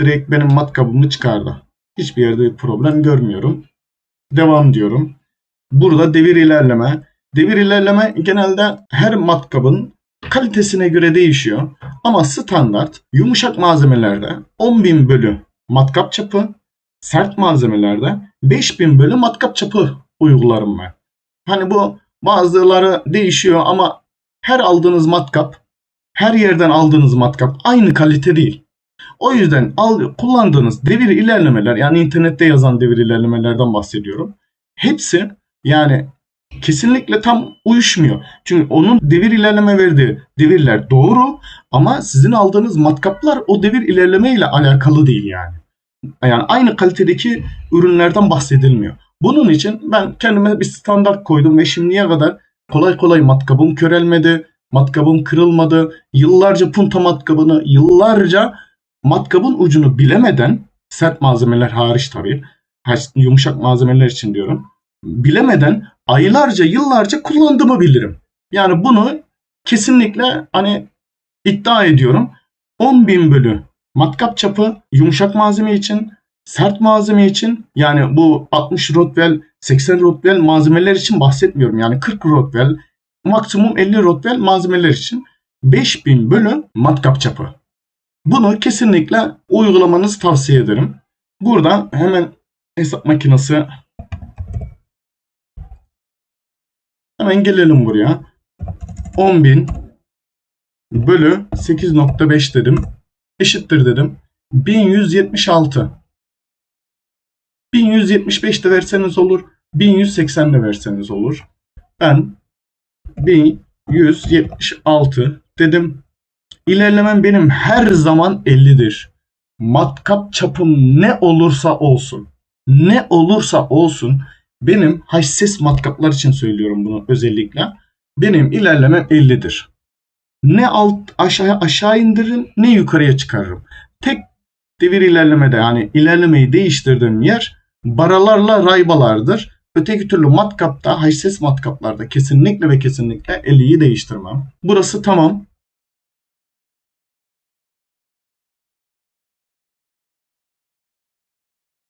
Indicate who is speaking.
Speaker 1: direkt benim matkabımı çıkardı. Hiçbir yerde bir problem görmüyorum. Devam diyorum. Burada devir ilerleme. Devir ilerleme genelde her matkabın kalitesine göre değişiyor. Ama standart yumuşak malzemelerde 10.000 bölü matkap çapı, sert malzemelerde 5000 bölü matkap çapı uygularım ben. Hani bu bazıları değişiyor ama her aldığınız matkap, her yerden aldığınız matkap aynı kalite değil. O yüzden al, kullandığınız devir ilerlemeler yani internette yazan devir ilerlemelerden bahsediyorum. Hepsi yani kesinlikle tam uyuşmuyor. Çünkü onun devir ilerleme verdiği devirler doğru ama sizin aldığınız matkaplar o devir ilerleme ile alakalı değil yani. Yani aynı kalitedeki ürünlerden bahsedilmiyor. Bunun için ben kendime bir standart koydum ve şimdiye kadar kolay kolay matkabım körelmedi, matkabım kırılmadı. Yıllarca punta matkabını, yıllarca matkabın ucunu bilemeden, sert malzemeler hariç tabii, yumuşak malzemeler için diyorum. Bilemeden aylarca, yıllarca kullandığımı bilirim. Yani bunu kesinlikle hani iddia ediyorum. 10.000 bölü matkap çapı yumuşak malzeme için, sert malzeme için yani bu 60 Rotwell, 80 Rotwell malzemeler için bahsetmiyorum. Yani 40 Rotwell, maksimum 50 Rotwell malzemeler için 5000 bölü matkap çapı. Bunu kesinlikle uygulamanızı tavsiye ederim. Burada hemen hesap makinesi hemen gelelim buraya. 10.000 bölü 8.5 dedim. Eşittir dedim. 1176. 1175 de verseniz olur. 1180 de verseniz olur. Ben 1176 dedim. İlerlemem benim her zaman 50'dir. Matkap çapım ne olursa olsun. Ne olursa olsun benim haşses matkaplar için söylüyorum bunu özellikle. Benim ilerlemem 50'dir. Ne alt aşağı aşağı indiririm ne yukarıya çıkarırım. Tek devir ilerlemede yani ilerlemeyi değiştirdiğim yer baralarla raybalardır. Öteki türlü matkapta, haşses matkaplarda kesinlikle ve kesinlikle 50'yi değiştirmem. Burası tamam.